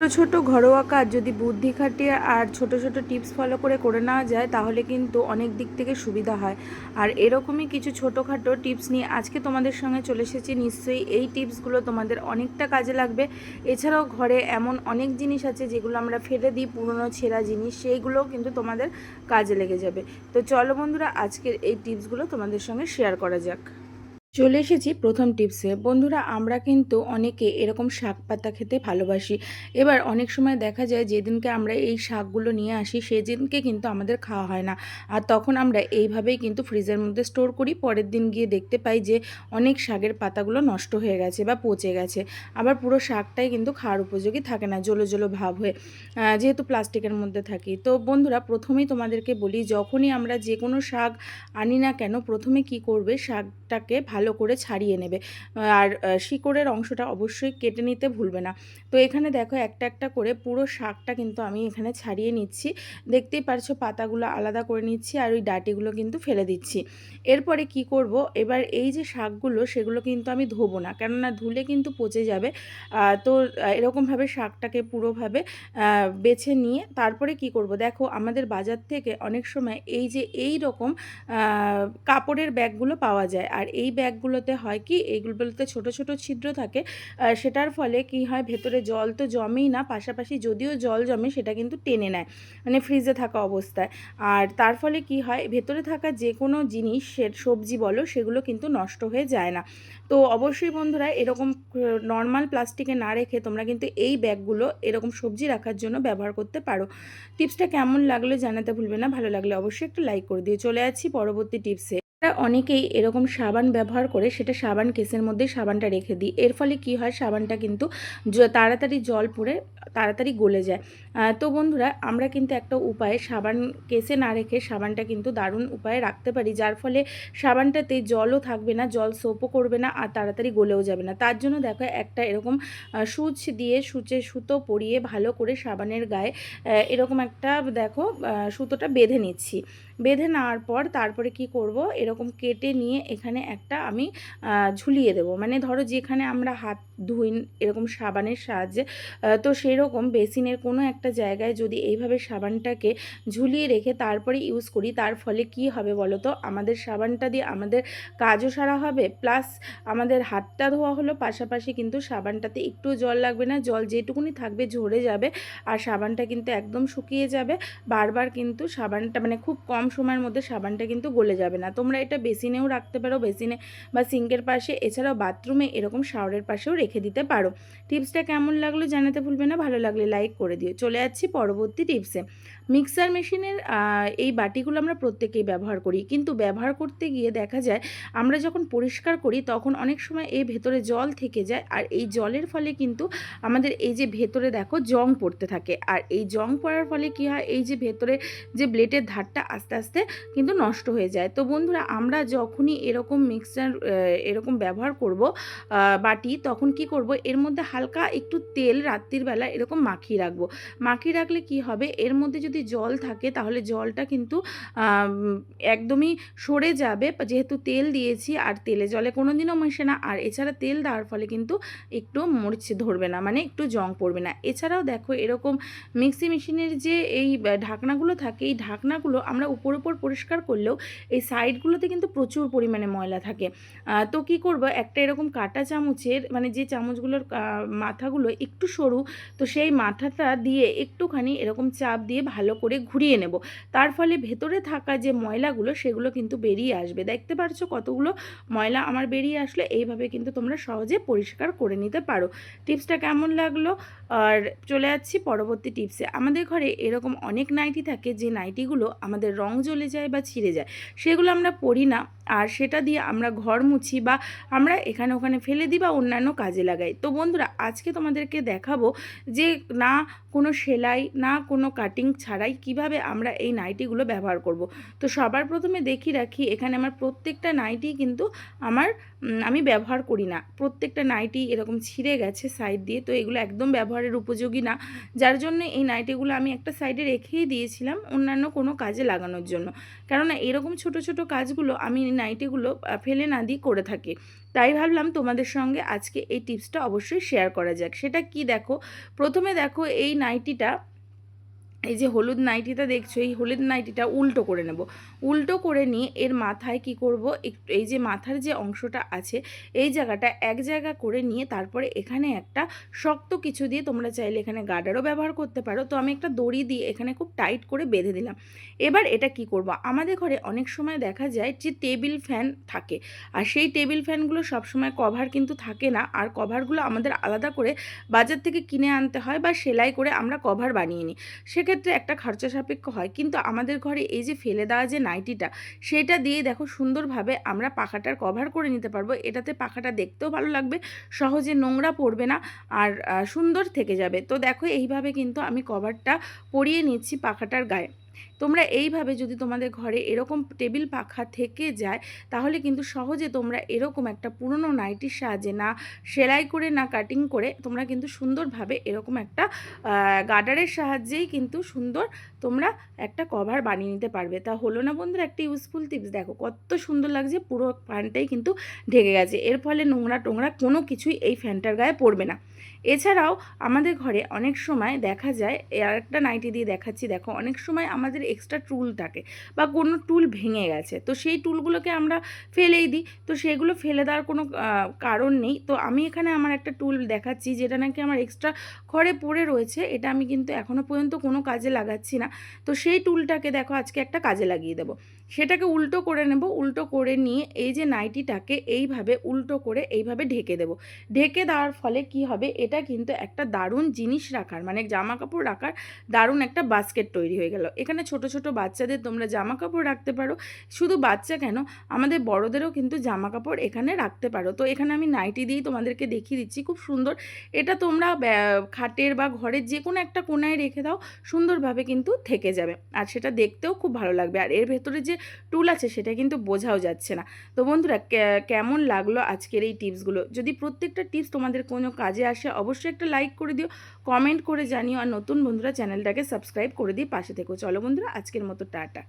ছোট ছোট ঘরোয়া কাজ যদি বুদ্ধি খাটিয়ে আর ছোট ছোট টিপস ফলো করে করে নেওয়া যায়, তাহলে কিন্তু অনেক দিক থেকে সুবিধা হয়। আর এরকমই কিছু ছোটোখাটো টিপস নিয়ে আজকে তোমাদের সঙ্গে চলে এসেছি। নিশ্চয়ই এই টিপসগুলো তোমাদের অনেকটা কাজে লাগবে। এছাড়াও ঘরে এমন অনেক জিনিস আছে যেগুলো আমরা ফেলে দিই, পুরনো ছেঁড়া জিনিস, সেইগুলোও কিন্তু তোমাদের কাজে লেগে যাবে। তো চলো বন্ধুরা, আজকের এই টিপসগুলো তোমাদের সঙ্গে শেয়ার করা যাক। চলে এসেছি প্রথম টিপসে। বন্ধুরা, আমরা কিন্তু অনেকে এরকম শাক পাতা খেতে ভালোবাসি। এবার অনেক সময় দেখা যায় যেদিনকে আমরা এই শাকগুলো নিয়ে আসি, সেদিনকে কিন্তু আমাদের খাওয়া হয় না। আর তখন আমরা এইভাবেই কিন্তু ফ্রিজের মধ্যে স্টোর করি। পরের দিন গিয়ে দেখতে পাই যে অনেক শাকের পাতাগুলো নষ্ট হয়ে গেছে বা পচে গেছে। আবার পুরো শাকটাই কিন্তু খাওয়ার উপযোগী থাকে না জলো জলো ভাব হয়ে যেহেতু প্লাস্টিকের মধ্যে থাকি। তো বন্ধুরা, প্রথমেই তোমাদেরকে বলি, যখনই আমরা যে কোনো শাক আনি না কেন, প্রথমে কি করবে? শাকটাকে ভালো করে ছাড়িয়ে নেবে। আর শিকড়ের অংশটা অবশ্যই কেটে নিতে ভুলবে না। তো এখানে দেখো একটা একটা করে পুরো শাকটা কিন্তু আমি এখানে ছাড়িয়ে নিচ্ছি। দেখতেই পারছ পাতাগুলো আলাদা করে নিচ্ছি আর ওই ডাটিগুলো কিন্তু ফেলে দিচ্ছি। এরপরে কি করব? এবার এই যে শাকগুলো সেগুলো কিন্তু আমি ধোবো না। কেননা ধুলে কিন্তু পচে যাবে। তো এরকমভাবে শাকটাকে পুরোভাবে বেছে নিয়ে তারপরে কি করব? দেখো আমাদের বাজার থেকে অনেক সময় এই যে এই রকম কাপড়ের ব্যাগগুলো পাওয়া যায়। আর এই ব্যাগগুলোতে হয় কি, এইগুলোতে ছোট ছোট ছিদ্র থাকে সেটার ফলে কি হয়, ভেতরে জল তো জমেই না, পাশাপাশি যদিও জল জমে, সেটা কিন্তু টেনে নেয় মানে ফ্রিজে থাকা অবস্থায়। আর তার ফলে কি হয়, ভেতরে থাকা যে কোনো জিনিস সবজি বলো, সেগুলো কিন্তু নষ্ট হয়ে যায় না। তো অবশ্যই বন্ধুরা, এরকম নর্মাল প্লাস্টিকে না রেখে তোমরা কিন্তু এই ব্যাগগুলো এরকম সবজি রাখার জন্য ব্যবহার করতে পারো। টিপসটা কেমন লাগল জানাতে ভুলবে না, ভালো লাগলে অবশ্যই একটু লাইক করে দিয়ে চলে যাচ্ছি পরবর্তী টিপসে অনেকেই এরকম সাবান ব্যবহার করে সেটা সাবান কেসের মধ্যে সাবানটা রেখে দিই। এর ফলে কি হয়? সাবানটা কিন্তু তাড়াতাড়ি জল পড়ে তাড়াতাড়ি গলে যায়। তো বন্ধুরা, আমরা কিন্তু একটা উপায়ে সাবান কেসে না রেখে সাবানটা কিন্তু দারুণ উপায়ে রাখতে পারি। যার ফলে সাবানটাতে জলও থাকবে না, জল সোপও করবে না আর তাড়াতাড়ি গলেও যাবে না। তার জন্য দেখো, একটা এরকম সূচ দিয়ে সূচে সুতো পরিয়ে ভালো করে সাবানের গায়ে এরকম একটা, দেখো সুতোটা বেঁধে নিচ্ছি। বেঁধে নেওয়ার পর তারপরে কি করব? এরকম কেটে নিয়ে এখানে একটা আমি ঝুলিয়ে দেবো। মানে ধরো যেখানে আমরা হাত ধুই এরকম সাবানের সাহায্যে তো সেরকম বেসিনের কোনো একটা জায়গায় যদি এইভাবে সাবানটাকে ঝুলিয়ে রেখে তারপরে ইউজ করি, তার ফলে কি হবে বলো তো? আমাদের সাবানটা দিয়ে আমাদের কাজও সারা হবে, প্লাস আমাদের হাতটা ধোয়া হলো, পাশাপাশি কিন্তু সাবানটাতে একটু জল লাগবে না, জল যেটুকুনি থাকবে ঝরে যাবে, আর সাবানটা কিন্তু একদম শুকিয়ে যাবে। বারবার কিন্তু সাবানটা মানে খুব কম সময়ের মধ্যে সাবানটা কিন্তু গলে যাবে না। তোমরা এটা বেসিনেও রাখতে পারো, বেসিনে বা সিঙ্কের পাশে, এছাড়াও বাথরুমে এরকম শাওয়ারের পাশেও রেখে দিতে পারো। টিপসটা কেমন লাগল জানাতে ভুলবে না, ভালো লাগলে লাইক করে দিও। চলে যাচ্ছি পরবর্তী টিপসে। মিক্সার মেশিনের এই বাটিগুলো আমরা প্রত্যেকেই ব্যবহার করি। কিন্তু ব্যবহার করতে গিয়ে দেখা যায়, আমরা যখন পরিষ্কার করি, তখন অনেক সময় এই ভেতরে জল থেকে যায়, আর এই জলের ফলে কিন্তু আমাদের এই যে ভেতরে দেখো জং পড়তে থাকে। আর এই জং পড়ার ফলে কি হয়, এই যে ভেতরে যে ব্লেডের ধারটা আস্তে আস্তে কিন্তু নষ্ট হয়ে যায়। তো বন্ধুরা আমরা যখনই এরকম মিক্সচার এরকম ব্যবহার করব বাটি, তখন কি করব? এর মধ্যে হালকা একটু তেল রাত্রির বেলা এরকম মাখিয়ে রাখব। মাখিয়ে রাখলে কি হবে? এর মধ্যে যদি জল থাকে, তাহলে জলটা কিন্তু একদমই সরে যাবে। যেহেতু তেল দিয়েছি, আর তেলে জলে কোনো দিনও মেশে না। আর এছাড়া তেল দেওয়ার ফলে কিন্তু একটু মরছে ধরবে না মানে একটু জং পড়বে না। এছাড়াও দেখো, এরকম মিক্সি মেশিনের যে এই ঢাকনাগুলো থাকে, এই ঢাকনাগুলো আমরা উপর উপর পরিষ্কার করলেও, এই সাইডগুলোতে কিন্তু প্রচুর পরিমাণে ময়লা থাকে। তো কি করব? একটা এরকম কাটা চামচের মানে যে চামচগুলোর মাথাগুলো একটু সরু, তো সেই মাথাটা দিয়ে একটুখানি এরকম চাপ দিয়ে ভালো করে ঘুরিয়ে নেব। তার ফলে ভেতরে থাকা যে ময়লাগুলো, সেগুলো কিন্তু বেরিয়ে আসবে। দেখতে পারছ কতগুলো ময়লা আমার বেরিয়ে আসলে? এইভাবে কিন্তু তোমরা সহজে পরিষ্কার করে নিতে পারো। টিপসটা কেমন লাগল? আর চলে যাচ্ছি পরবর্তী টিপসে। আমাদের ঘরে এরকম অনেক নাইটি থাকে, যে নাইটিগুলো আমাদের রং জ্বলে যায় বা ছিঁড়ে যায়। সেগুলো আমরা পরি না। আর সেটা দিয়ে আমরা ঘর মুছি বা আমরা এখানে ওখানে ফেলে দিই বা অন্যান্য কাজে লাগাই। তো বন্ধুরা, আজকে তোমাদেরকে দেখাবো যে না কোনো সেলাই, না কোনো কাটিং ছাড়াই কীভাবে আমরা এই নাইটিগুলো ব্যবহার করব। তো সবার প্রথমে দেখি রাখি, এখানে আমার প্রত্যেকটা নাইটি কিন্তু আমার আমি ব্যবহার করি না। প্রত্যেকটা নাইটি এরকম ছিঁড়ে গেছে সাইড দিয়ে, তো এগুলো একদম ব্যবহারের উপযোগী না। যার জন্য এই নাইটিগুলো আমি একটা সাইডে রেখেই দিয়েছিলাম অন্যান্য কোনো কাজে লাগানোর জন্য। কেননা এরকম ছোট ছোট কাজগুলো আমি নাইটিগুলো ফেলে না দিয়ে করে থাকি। তাই ভাবলাম তোমাদের সঙ্গে আজকে এই টিপসটা অবশ্যই শেয়ার করা যাক। সেটা কি দেখো? প্রথমে দেখো এই নাইটিটা এই যে হলুদ নাইটিটা দেখছ, এই হলুদ নাইটিটা উল্টো করে নেব। উল্টো করে নিয়ে এর মাথায় কি করব? একটু, এই যে মাথার যে অংশটা আছে, এই জায়গাটা এক জায়গা করে নিয়ে তারপরে এখানে একটা শক্ত কিছু দিয়ে তোমরা চাইলে এখানে গার্ডারও ব্যবহার করতে পারো। তো আমি একটা দড়ি দিয়ে এখানে খুব টাইট করে বেঁধে দিলাম। এবার এটা কি করব? আমাদের ঘরে অনেক সময় দেখা যায় যে টেবিল ফ্যান থাকে। আর সেই টেবিল ফ্যানগুলো সবসময় কভার কিন্তু থাকে না। আর কভারগুলো আমাদের আলাদা করে বাজার থেকে কিনে আনতে হয় বা সেলাই করে আমরা কভার বানিয়ে নিই। সেক্ষেত্রে একটা খরচা সাপেক্ষ হয়। কিন্তু আমাদের ঘরে এই যে ফেলে দেওয়া যে নাইটিটা, সেটা দিয়ে দেখো সুন্দরভাবে আমরা পাখাটার কভার করে নিতে পারব। এটাতে পাখাটা দেখতেও ভালো লাগবে, সহজে নোংরা পড়বে না আর সুন্দর থেকে যাবে। তো দেখো এইভাবে কিন্তু আমি কভারটা পরিয়ে নিচ্ছি পাখাটার গায়ে। তোমরা এইভাবে যদি তোমাদের ঘরে এরকম টেবিল পাখা থেকে যায়, তাহলে কিন্তু সহজে তোমরা এরকম একটা পুরনো নাইটির সাহায্যে না সেলাই করে, না কাটিং করে তোমরা কিন্তু সুন্দরভাবে এরকম একটা গার্ডারের সাহায্যেই কিন্তু সুন্দর তোমরা একটা কভার বানিয়ে নিতে পারবে। তা হলো না বন্ধুরা, একটা ইউজফুল টিপস দেখো কত সুন্দর লাগছে, পুরো ফ্যানটাই কিন্তু ঢেকে গেছে। এর ফলে নোংরা টোংরা কোনো কিছুই এই ফ্যানটার গায়ে পড়বে না। এছাড়াও আমাদের ঘরে অনেক সময় দেখা যায় আর একটা নাইটি দিয়ে দেখাচ্ছি। দেখো অনেক সময় আমাদের এক্সট্রা টুল থাকে বা কোনো টুল ভেঙে গেছে। তো সেই টুলগুলোকে আমরা ফেলেই দিই। তো সেগুলো ফেলে দেওয়ার কোনো কারণ নেই। তো আমি এখানে আমার একটা টুল দেখাচ্ছি যেটা নাকি আমার এক্সট্রা ঘরে পড়ে রয়েছে। এটা আমি কিন্তু এখনও পর্যন্ত কোনো কাজে লাগাচ্ছি না। তো সেই টুলটাকে দেখো আজকে একটা কাজে লাগিয়ে দেবো। সেটাকে উল্টো করে নেব, উল্টো করে নিয়ে এই যে নাইটিটাকে এইভাবে উল্টো করে এইভাবে ঢেকে দেবো। ঢেকে দেওয়ার ফলে কি হবে? এটা কিন্তু একটা দারুণ জিনিস রাখার মানে জামা কাপড় রাখার দারুণ একটা বাস্কেট তৈরি হয়ে গেল। এখানে ছোট ছোট বাচ্চাদের তোমরা জামা কাপড় রাখতে পারো। শুধু বাচ্চা কেন, আমাদের বড়দেরও কিন্তু জামা কাপড় এখানে রাখতে পারো। তো এখানে আমি নাইটি দিয়েই তোমাদেরকে দেখিয়ে দিচ্ছি, খুব সুন্দর। এটা তোমরা খাটের বা ঘরের যে কোনো একটা কোনায় রেখে দাও, সুন্দরভাবে কিন্তু থেকে যাবে। আর সেটা দেখতেও খুব ভালো লাগবে। আর এর ভেতরে যে টুল আছে সেটা কিন্তু বোঝাও যাচ্ছে না। তো বন্ধুরা কেমন লাগল আজকের এই টিপসগুলো? যদি প্রত্যেকটা টিপস তোমাদের কোনো কাজে আসে, অবশ্যই একটা লাইক করে দিও কমেন্ট করে জানিও, আর নতুন বন্ধুরা চ্যানেলটাকে সাবস্ক্রাইব করে দিয়ে পাশে থেকো। চলো বন্ধুরা, আজকের মতো টাটা।